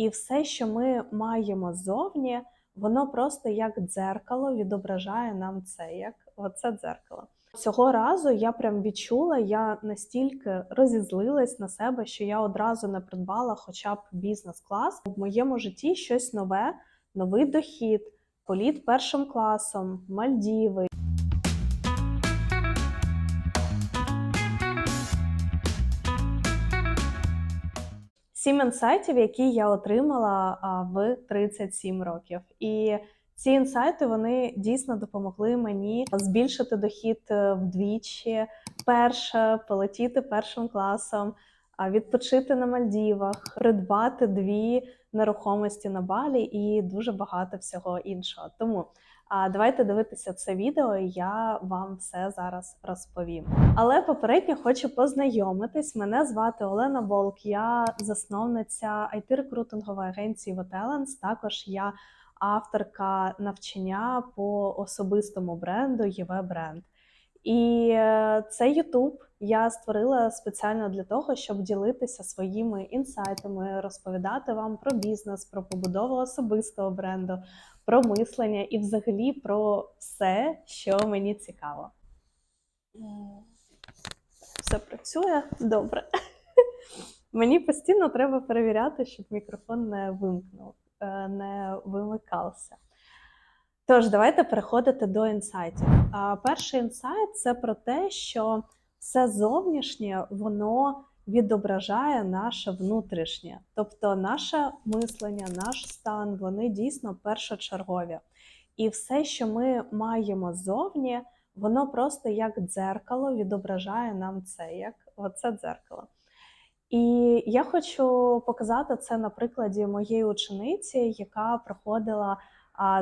І все, що ми маємо ззовні, воно просто як дзеркало відображає нам це, як оце дзеркало. Цього разу я прям відчула, я настільки розізлилась на себе, що я одразу не придбала хоча б бізнес-клас. В моєму житті щось нове, новий дохід, політ першим класом, Мальдіви. Сім інсайтів, які я отримала в 37 років. І ці інсайти вони дійсно допомогли мені збільшити дохід е, вдвічі, перше полетіти першим класом, відпочити на Мальдівах, придбати дві нерухомості на Балі і дуже багато всього іншого. Тому а давайте дивитися це відео, і я вам все зараз розповім. Але попередньо хочу познайомитись. Мене звати Олена Волк, я засновниця it рекрутингової агенції Votelens. Також я авторка навчання по особистому бренду ЄВ бренд. І е, цей YouTube я створила спеціально для того, щоб ділитися своїми інсайтами, розповідати вам про бізнес, про побудову особистого бренду, про мислення і взагалі про все, що мені цікаво. Все працює добре. Мені постійно треба перевіряти, щоб мікрофон не вимкнув, е, не вимикався. Тож, давайте переходити до інсайтів. Перший інсайт це про те, що все зовнішнє воно відображає наше внутрішнє, тобто наше мислення, наш стан, вони дійсно першочергові. І все, що ми маємо ззовні, воно просто як дзеркало відображає нам це, як оце дзеркало. І я хочу показати це на прикладі моєї учениці, яка проходила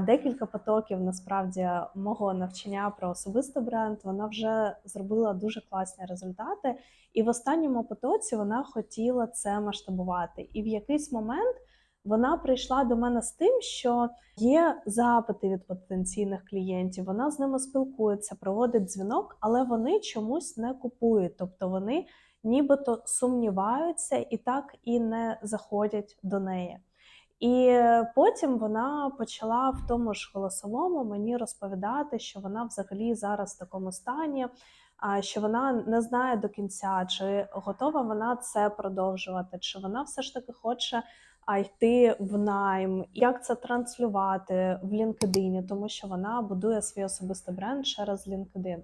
декілька потоків насправді мого навчання про особистий бренд. Вона вже зробила дуже класні результати. І в останньому потоці вона хотіла це масштабувати. І в якийсь момент вона прийшла до мене з тим, що є запити від потенційних клієнтів. Вона з ними спілкується, проводить дзвінок, але вони чомусь не купують. Тобто вони нібито сумніваються і так і не заходять до неї. І потім вона почала в тому ж голосовому мені розповідати, що вона взагалі зараз в такому стані, що вона не знає до кінця, чи готова вона це продовжувати, чи вона все ж таки хоче йти в найм, як це транслювати в LinkedIn, тому що вона будує свій особистий бренд через LinkedIn.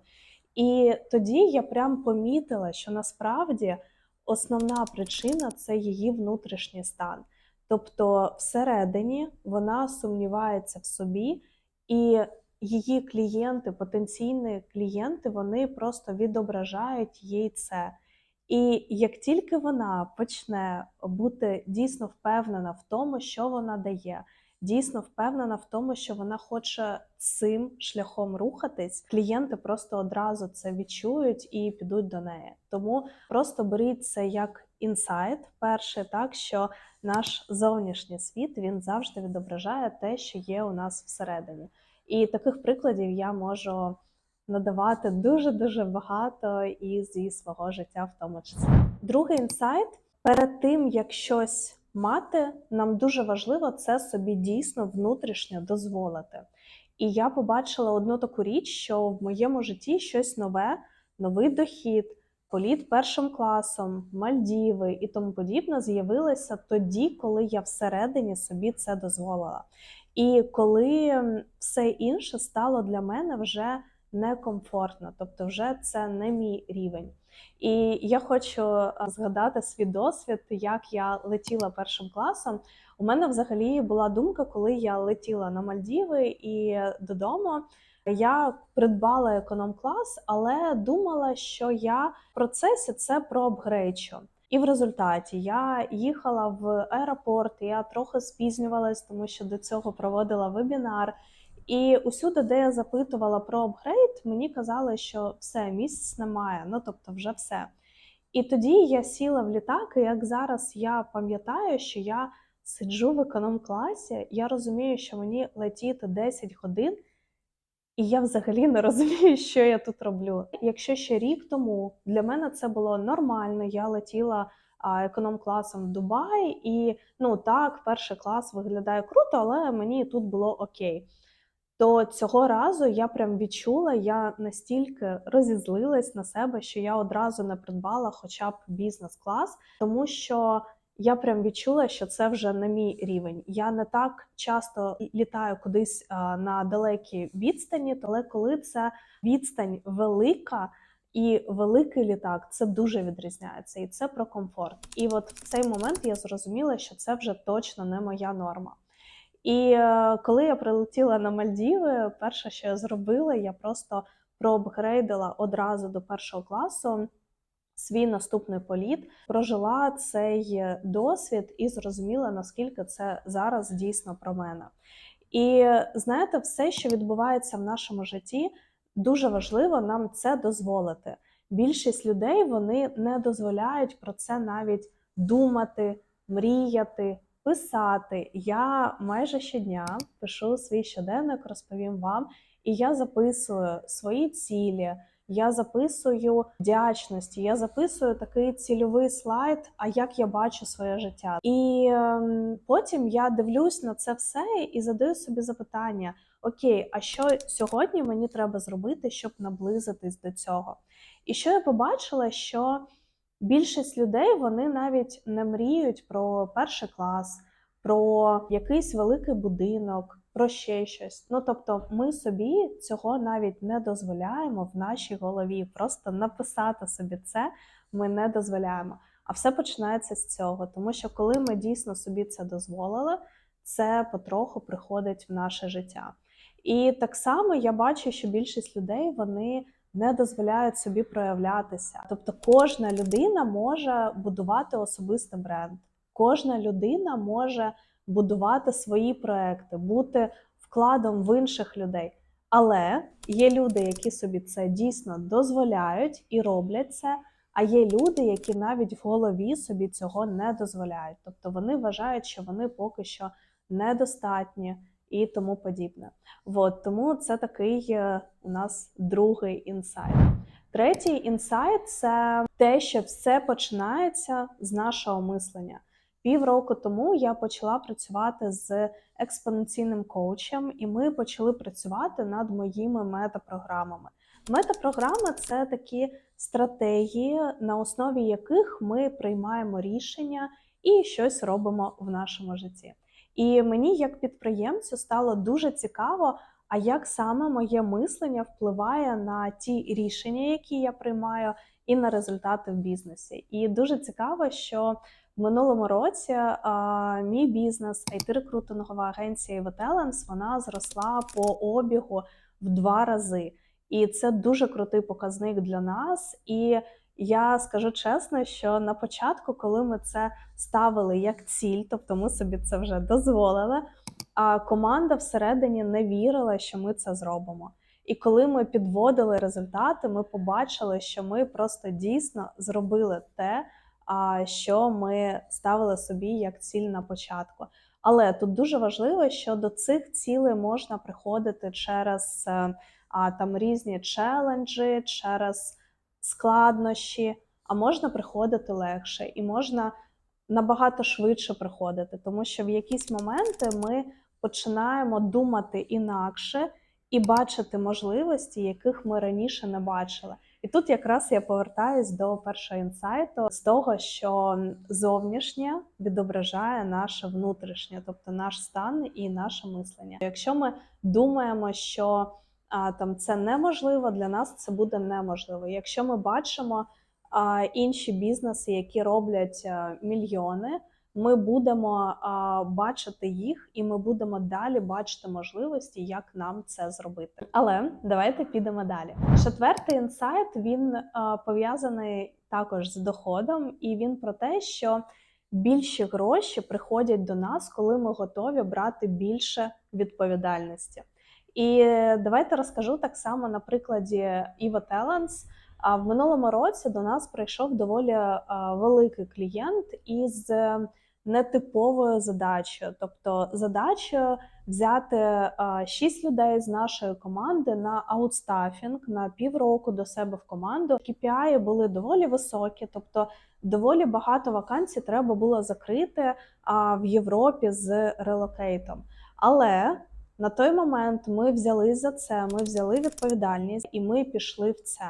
І тоді я прям помітила, що насправді основна причина це її внутрішній стан. Тобто, всередині вона сумнівається в собі, і її клієнти, потенційні клієнти, вони просто відображають їй це. І як тільки вона почне бути дійсно впевнена в тому, що вона дає, дійсно впевнена в тому, що вона хоче цим шляхом рухатись, клієнти просто одразу це відчують і підуть до неї. Тому просто беріть це як інсайт, перше, так що наш зовнішній світ він завжди відображає те, що є у нас всередині. І таких прикладів я можу надавати дуже-дуже багато і зі свого життя, в тому числі. Другий інсайт перед тим, як щось мати, нам дуже важливо це собі дійсно внутрішньо дозволити. І я побачила одну таку річ, що в моєму житті щось нове, новий дохід, політ першим класом, Мальдіви і тому подібне з'явилося тоді, коли я всередині собі це дозволила. І коли все інше стало для мене вже некомфортно, тобто вже це не мій рівень. І я хочу згадати свій досвід, як я летіла першим класом. У мене взагалі була думка, коли я летіла на Мальдіви і додому. Я придбала економ-клас, але думала, що я в процесі це проапгрейчу. І в результаті я їхала в аеропорт, я трохи спізнювалась, тому що до цього проводила вебінар. І усюди, де я запитувала про апгрейд, мені казали, що все, місць немає, ну тобто, вже все. І тоді я сіла в літак, і як зараз я пам'ятаю, що я сиджу в економ-класі, я розумію, що мені летіти 10 годин, і я взагалі не розумію, що я тут роблю. Якщо ще рік тому для мене це було нормально, я летіла економ-класом в Дубай, і ну так, перший клас виглядає круто, але мені тут було окей. То цього разу я прям відчула, я настільки розізлилась на себе, що я одразу не придбала хоча б бізнес-клас, тому що я прям відчула, що це вже не мій рівень. Я не так часто літаю кудись на далекі відстані, але коли це відстань велика. І великий літак це дуже відрізняється, і це про комфорт. І от в цей момент я зрозуміла, що це вже точно не моя норма. І е, коли я прилетіла на Мальдіви, перше, що я зробила, я просто проапгрейдила одразу до першого класу свій наступний політ, прожила цей досвід і зрозуміла, наскільки це зараз дійсно про мене. І знаєте, все, що відбувається в нашому житті, дуже важливо нам це дозволити. Більшість людей вони не дозволяють про це навіть думати, мріяти, писати. Я майже щодня пишу свій щоденник, розповім вам, і я записую свої цілі. Я записую вдячності, я записую такий цільовий слайд, а як я бачу своє життя. І ем, потім я дивлюсь на це все і задаю собі запитання: Окей, а що сьогодні мені треба зробити, щоб наблизитись до цього? І що я побачила, що більшість людей вони навіть не мріють про перший клас, про якийсь великий будинок про ще щось. Ну тобто, ми собі цього навіть не дозволяємо в нашій голові. Просто написати собі це ми не дозволяємо. А все починається з цього, тому що коли ми дійсно собі це дозволили, це потроху приходить в наше життя. І так само я бачу, що більшість людей вони не дозволяють собі проявлятися. Тобто, кожна людина може будувати особистий бренд, кожна людина може будувати свої проекти, бути вкладом в інших людей. Але є люди, які собі це дійсно дозволяють і роблять це. А є люди, які навіть в голові собі цього не дозволяють. Тобто вони вважають, що вони поки що недостатні і тому подібне. От, тому це такий е, у нас другий інсайт. Третій інсайт це те, що все починається з нашого мислення. Півроку тому я почала працювати з експоненційним коучем, і ми почали працювати над моїми метапрограмами. Метапрограми це такі стратегії, на основі яких ми приймаємо рішення і щось робимо в нашому житті. І мені, як підприємцю, стало дуже цікаво, а як саме моє мислення впливає на ті рішення, які я приймаю, і на результати в бізнесі. І дуже цікаво, що в минулому році а, мій бізнес, it рекрутингова агенція Evotalents, вона зросла по обігу в два рази. І це дуже крутий показник для нас. І я скажу чесно, що на початку, коли ми це ставили як ціль, тобто ми собі це вже дозволили, а команда всередині не вірила, що ми це зробимо. І коли ми підводили результати, ми побачили, що ми просто дійсно зробили те що ми ставили собі як ціль на початку. Але тут дуже важливо, що до цих цілей можна приходити через е, там різні челенджі, через складнощі, а можна приходити легше і можна набагато швидше приходити, тому що в якісь моменти ми починаємо думати інакше і бачити можливості, яких ми раніше не бачили. І тут якраз я повертаюсь до першого інсайту з того, що зовнішнє відображає наше внутрішнє, тобто наш стан і наше мислення. Якщо ми думаємо, що а, там це неможливо, для нас це буде неможливо. Якщо ми бачимо а, інші бізнеси, які роблять а, мільйони ми будемо бачити їх, і ми будемо далі бачити можливості, як нам це зробити. Але давайте підемо далі. Четвертий інсайт він а, пов'язаний також з доходом, і він про те, що більші гроші приходять до нас, коли ми готові брати більше відповідальності. І давайте розкажу так само на прикладі Talents. А в минулому році до нас прийшов доволі великий клієнт із нетиповою задачею. Тобто задачею взяти 6 людей з нашої команди на аутстафінг на півроку до себе в команду. KPI були доволі високі, тобто доволі багато вакансій треба було закрити в Європі з релокейтом. Але на той момент ми взяли за це, ми взяли відповідальність і ми пішли в це.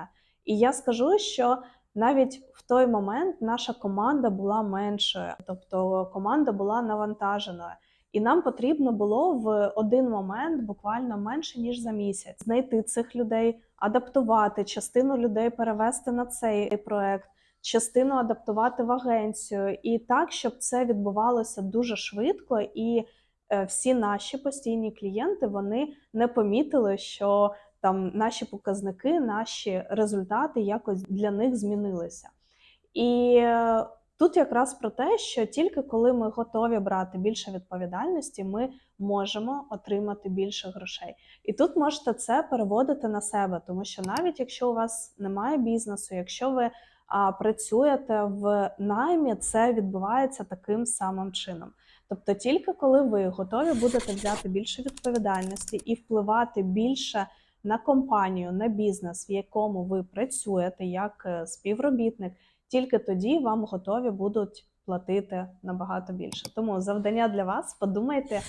І я скажу, що навіть в той момент наша команда була меншою, тобто команда була навантаженою. І нам потрібно було в один момент, буквально менше ніж за місяць, знайти цих людей, адаптувати частину людей перевести на цей проект, частину адаптувати в агенцію, і так, щоб це відбувалося дуже швидко, і е, всі наші постійні клієнти вони не помітили, що там наші показники, наші результати якось для них змінилися. І е, тут якраз про те, що тільки коли ми готові брати більше відповідальності, ми можемо отримати більше грошей. І тут можете це переводити на себе, тому що навіть якщо у вас немає бізнесу, якщо ви а, працюєте в наймі, це відбувається таким самим чином. Тобто, тільки коли ви готові будете взяти більше відповідальності і впливати більше на компанію, на бізнес, в якому ви працюєте як е, співробітник, тільки тоді вам готові будуть платити набагато більше. Тому завдання для вас подумайте,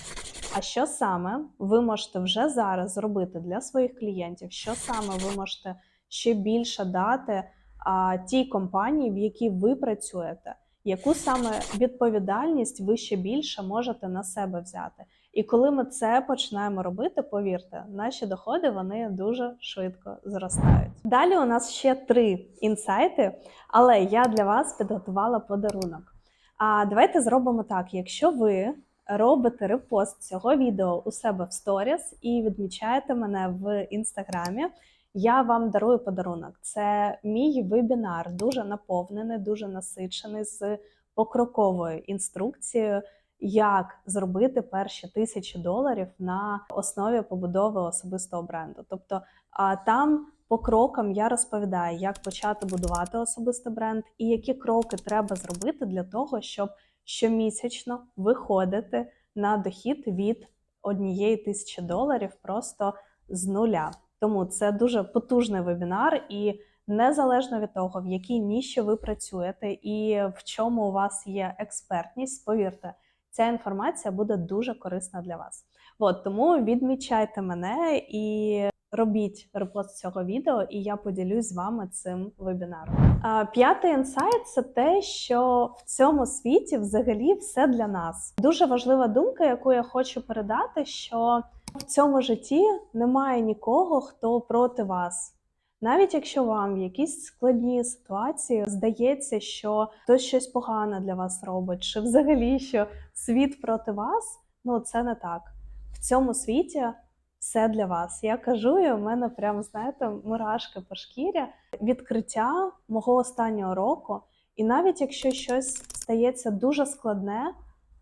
а що саме ви можете вже зараз зробити для своїх клієнтів, що саме ви можете ще більше дати а, тій компанії, в якій ви працюєте, яку саме відповідальність ви ще більше можете на себе взяти. І коли ми це починаємо робити, повірте, наші доходи вони дуже швидко зростають. Далі у нас ще три інсайти, але я для вас підготувала подарунок. А давайте зробимо так: якщо ви робите репост цього відео у себе в сторіс і відмічаєте мене в інстаграмі. Я вам дарую подарунок. Це мій вебінар, дуже наповнений, дуже насичений з покроковою інструкцією, як зробити перші тисячі доларів на основі побудови особистого бренду. Тобто а, там по крокам я розповідаю, як почати будувати особистий бренд і які кроки треба зробити для того, щоб щомісячно виходити на дохід від однієї тисячі доларів просто з нуля. Тому це дуже потужний вебінар, і незалежно від того, в якій ніші ви працюєте і в чому у вас є експертність, повірте, ця інформація буде дуже корисна для вас. От тому відмічайте мене і робіть репост цього відео, і я поділюсь з вами цим вебінаром. П'ятий інсайт це те, що в цьому світі взагалі все для нас. Дуже важлива думка, яку я хочу передати, що в цьому житті немає нікого, хто проти вас. Навіть якщо вам в якісь складні ситуації здається, що хтось щось погане для вас робить, чи взагалі що світ проти вас, ну це не так. В цьому світі все для вас. Я кажу, і у мене прям, знаєте, мурашки по шкірі, відкриття мого останнього року. І навіть якщо щось стається дуже складне,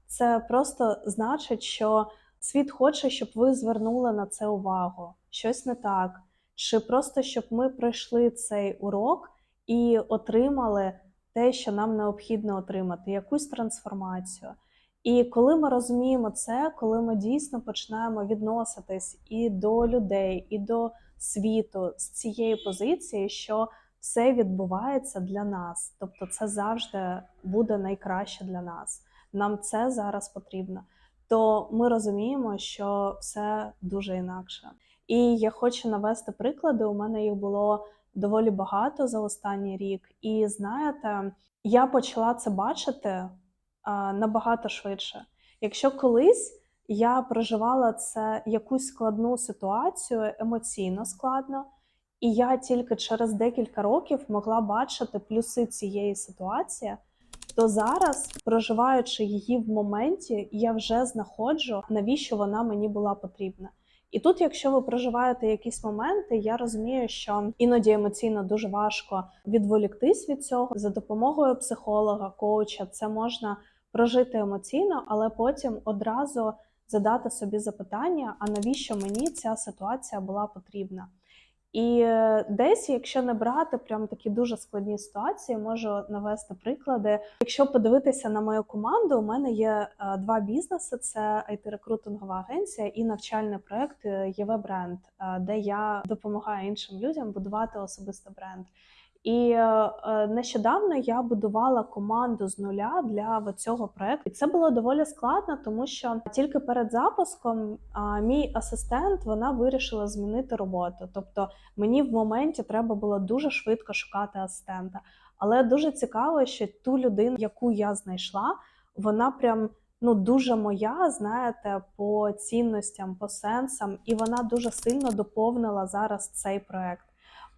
це просто значить, що світ хоче, щоб ви звернули на це увагу, щось не так. Чи просто щоб ми пройшли цей урок і отримали те, що нам необхідно отримати, якусь трансформацію. І коли ми розуміємо це, коли ми дійсно починаємо відноситись і до людей, і до світу з цієї позиції, що все відбувається для нас, тобто це завжди буде найкраще для нас. Нам це зараз потрібно. То ми розуміємо, що все дуже інакше. І я хочу навести приклади. У мене їх було доволі багато за останній рік. І знаєте, я почала це бачити а, набагато швидше. Якщо колись я проживала це якусь складну ситуацію, емоційно складно, і я тільки через декілька років могла бачити плюси цієї ситуації, то зараз, проживаючи її в моменті, я вже знаходжу, навіщо вона мені була потрібна. І тут, якщо ви проживаєте якісь моменти, я розумію, що іноді емоційно дуже важко відволіктись від цього за допомогою психолога, коуча. Це можна прожити емоційно, але потім одразу задати собі запитання: а навіщо мені ця ситуація була потрібна? І е, десь, якщо не брати прям такі дуже складні ситуації, можу навести приклади. Якщо подивитися на мою команду, у мене є е, два бізнеси: це it рекрутингова агенція і навчальний проект ЄВ Бренд, е, де я допомагаю іншим людям будувати особисто бренд. І е, е, нещодавно я будувала команду з нуля для цього проекту. І це було доволі складно, тому що тільки перед запуском мій асистент вона вирішила змінити роботу. Тобто мені в моменті треба було дуже швидко шукати асистента. Але дуже цікаво, що ту людину, яку я знайшла, вона прям. Ну, дуже моя, знаєте, по цінностям, по сенсам, і вона дуже сильно доповнила зараз цей проект.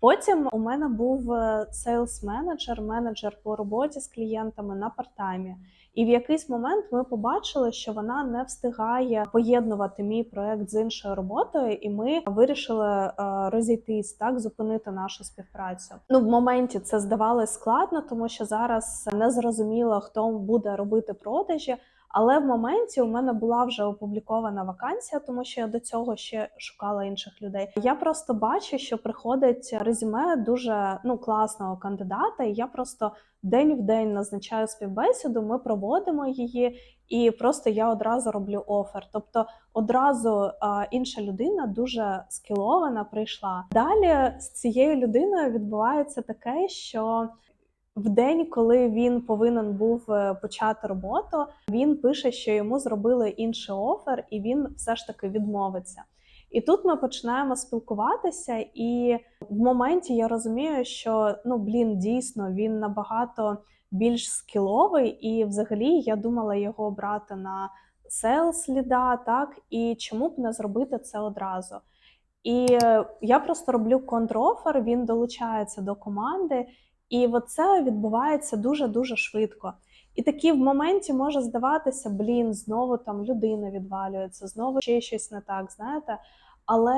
Потім у мене був сейлс менеджер менеджер по роботі з клієнтами на партаймі. І в якийсь момент ми побачили, що вона не встигає поєднувати мій проект з іншою роботою, і ми вирішили е, розійтись так, зупинити нашу співпрацю. Ну в моменті це здавалось складно, тому що зараз не зрозуміло, хто буде робити продажі. Але в моменті у мене була вже опублікована вакансія, тому що я до цього ще шукала інших людей. Я просто бачу, що приходить резюме дуже ну класного кандидата, і я просто день в день назначаю співбесіду. Ми проводимо її, і просто я одразу роблю офер. Тобто одразу інша людина дуже скілована прийшла. Далі з цією людиною відбувається таке, що в день, коли він повинен був е, почати роботу, він пише, що йому зробили інший офер, і він все ж таки відмовиться. І тут ми починаємо спілкуватися, і в моменті я розумію, що ну блін, дійсно він набагато більш скіловий, і взагалі я думала його брати на селс ліда, так і чому б не зробити це одразу. І е, я просто роблю контрофер, він долучається до команди. І це відбувається дуже-дуже швидко. І такі в моменті може здаватися, блін, знову там людина відвалюється, знову ще щось не так, знаєте. Але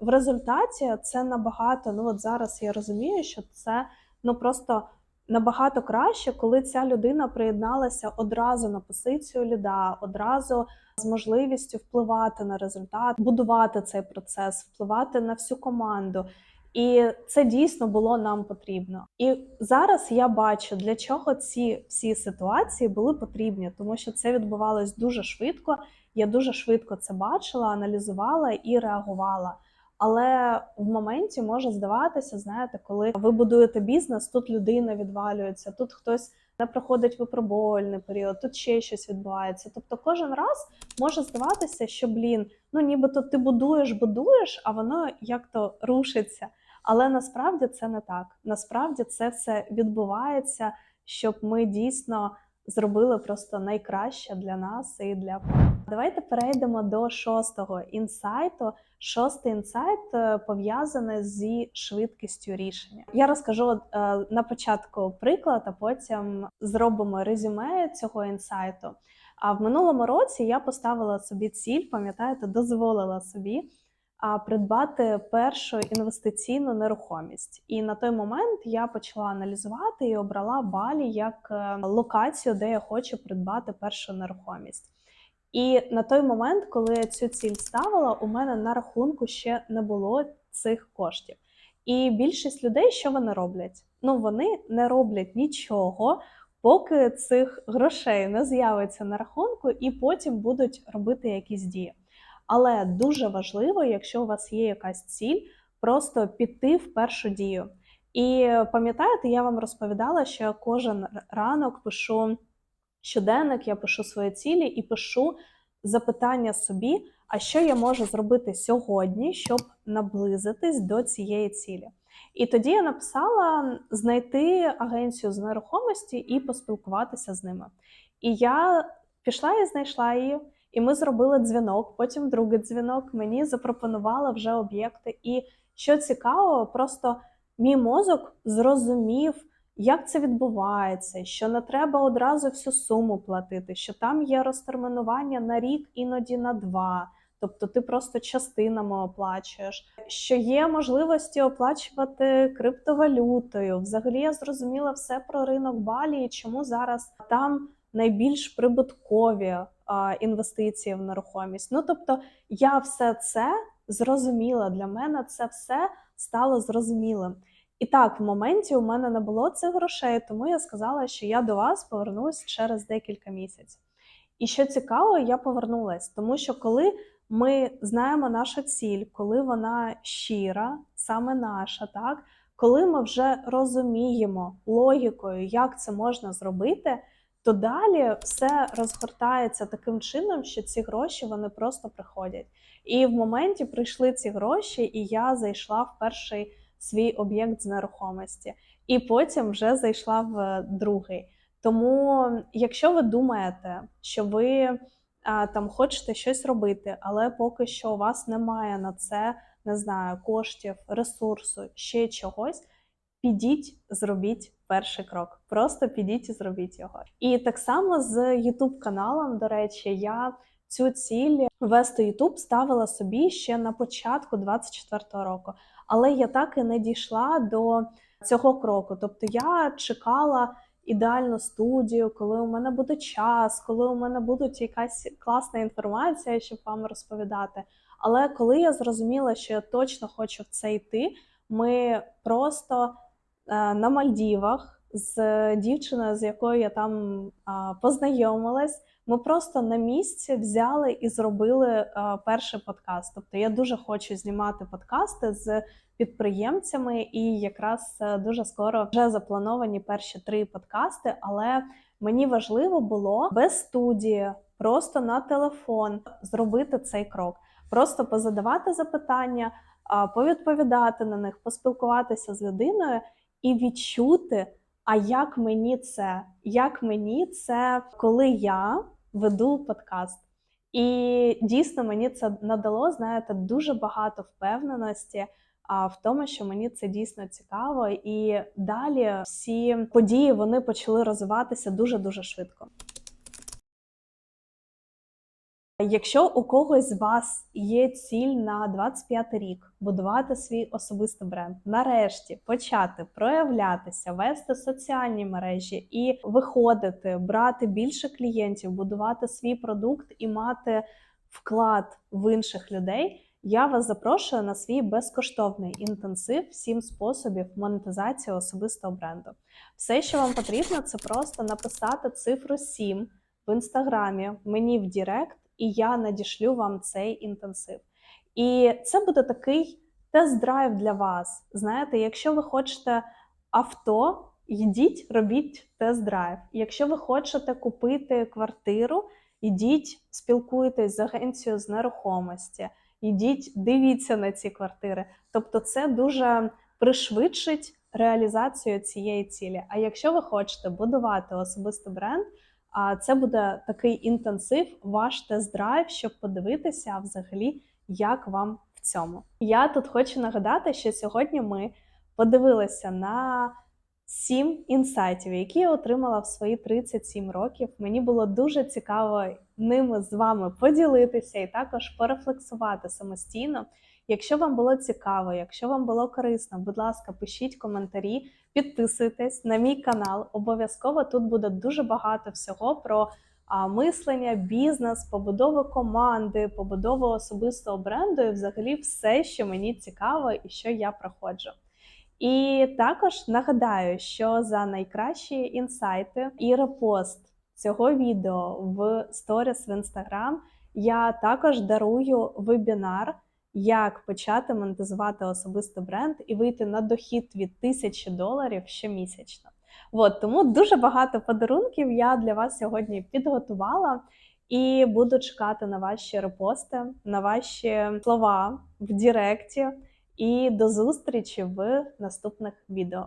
в результаті це набагато, ну от зараз я розумію, що це ну просто набагато краще, коли ця людина приєдналася одразу на позицію ліда, одразу з можливістю впливати на результат, будувати цей процес, впливати на всю команду. І це дійсно було нам потрібно. І зараз я бачу, для чого ці всі ситуації були потрібні, тому що це відбувалось дуже швидко. Я дуже швидко це бачила, аналізувала і реагувала. Але в моменті може здаватися, знаєте, коли ви будуєте бізнес, тут людина відвалюється, тут хтось не проходить випробувальний період, тут ще щось відбувається. Тобто, кожен раз може здаватися, що блін, ну нібито ти будуєш, будуєш, а воно як то рушиться. Але насправді це не так. Насправді це все відбувається, щоб ми дійсно зробили просто найкраще для нас і для Давайте перейдемо до шостого інсайту. Шостий інсайт е, пов'язаний зі швидкістю рішення. Я розкажу е, на початку приклад, а потім зробимо резюме цього інсайту. А в минулому році я поставила собі ціль, пам'ятаєте, дозволила собі придбати першу інвестиційну нерухомість. І на той момент я почала аналізувати і обрала балі як е, локацію, де я хочу придбати першу нерухомість. І на той момент, коли я цю ціль ставила, у мене на рахунку ще не було цих коштів. І більшість людей, що вони роблять? Ну вони не роблять нічого, поки цих грошей не з'явиться на рахунку, і потім будуть робити якісь дії. Але дуже важливо, якщо у вас є якась ціль, просто піти в першу дію. І пам'ятаєте, я вам розповідала, що я кожен ранок пишу щоденник, я пишу свої цілі і пишу запитання собі, а що я можу зробити сьогодні, щоб наблизитись до цієї цілі. І тоді я написала знайти агенцію з нерухомості і поспілкуватися з ними. І я пішла і знайшла її. І ми зробили дзвінок, потім другий дзвінок. Мені запропонували вже об'єкти. І що цікаво, просто мій мозок зрозумів, як це відбувається, що не треба одразу всю суму платити, що там є розтермінування на рік, іноді на два. Тобто ти просто частинами оплачуєш, що є можливості оплачувати криптовалютою. Взагалі я зрозуміла все про ринок Балі і чому зараз там найбільш прибуткові інвестиції в нерухомість. Ну тобто, я все це зрозуміла. Для мене це все стало зрозумілим. І так, в моменті у мене не було цих грошей, тому я сказала, що я до вас повернусь через декілька місяців. І що цікаво, я повернулась, тому що коли ми знаємо нашу ціль, коли вона щира, саме наша, так коли ми вже розуміємо логікою, як це можна зробити, то далі все розгортається таким чином, що ці гроші вони просто приходять. І в моменті прийшли ці гроші, і я зайшла в перший свій об'єкт з нерухомості, і потім вже зайшла в другий. Тому, якщо ви думаєте, що ви а, там хочете щось робити, але поки що у вас немає на це, не знаю, коштів, ресурсу, ще чогось, підіть, зробіть перший крок. Просто підіть і зробіть його. І так само з youtube каналом, до речі, я цю ціль вести YouTube ставила собі ще на початку 24-го року, але я так і не дійшла до цього кроку. Тобто я чекала ідеальну студію, коли у мене буде час, коли у мене буде якась класна інформація, щоб вам розповідати. Але коли я зрозуміла, що я точно хочу в це йти, ми просто на Мальдівах з дівчиною, з якою я там е, познайомилась, ми просто на місці взяли і зробили е, перший подкаст. Тобто я дуже хочу знімати подкасти з підприємцями, і якраз е, дуже скоро вже заплановані перші три подкасти. Але мені важливо було без студії, просто на телефон зробити цей крок, просто позадавати запитання, повідповідати на них, поспілкуватися з людиною і відчути. А як мені це? Як мені це, коли я веду подкаст? І дійсно мені це надало, знаєте, дуже багато впевненості а в тому, що мені це дійсно цікаво, і далі всі події вони почали розвиватися дуже дуже швидко. Якщо у когось з вас є ціль на 25 рік будувати свій особистий бренд, нарешті почати проявлятися, вести соціальні мережі і виходити, брати більше клієнтів, будувати свій продукт і мати вклад в інших людей. Я вас запрошую на свій безкоштовний інтенсив сім способів монетизації особистого бренду. Все, що вам потрібно, це просто написати цифру 7 в інстаграмі мені в Дірект, і я надішлю вам цей інтенсив. І це буде такий тест-драйв для вас. Знаєте, якщо ви хочете авто, йдіть, робіть тест-драйв. Якщо ви хочете купити квартиру, йдіть, спілкуйтесь з агенцією з нерухомості. Ідіть, дивіться на ці квартири. Тобто, це дуже пришвидшить реалізацію цієї цілі. А якщо ви хочете будувати особистий бренд, а це буде такий інтенсив, ваш тест-драйв, щоб подивитися взагалі, як вам в цьому. Я тут хочу нагадати, що сьогодні ми подивилися на сім інсайтів, які я отримала в свої 37 років. Мені було дуже цікаво ними з вами поділитися і також порефлексувати самостійно. Якщо вам було цікаво, якщо вам було корисно, будь ласка, пишіть коментарі, підписуйтесь на мій канал. Обов'язково тут буде дуже багато всього про мислення, бізнес, побудову команди, побудову особистого бренду і взагалі все, що мені цікаво і що я проходжу. І також нагадаю, що за найкращі інсайти і репост цього відео в сторіс в інстаграм я також дарую вебінар, як почати монетизувати особистий бренд і вийти на дохід від тисячі доларів щомісячно. От, тому дуже багато подарунків я для вас сьогодні підготувала. І буду чекати на ваші репости, на ваші слова в Діректі. І до зустрічі в наступних відео.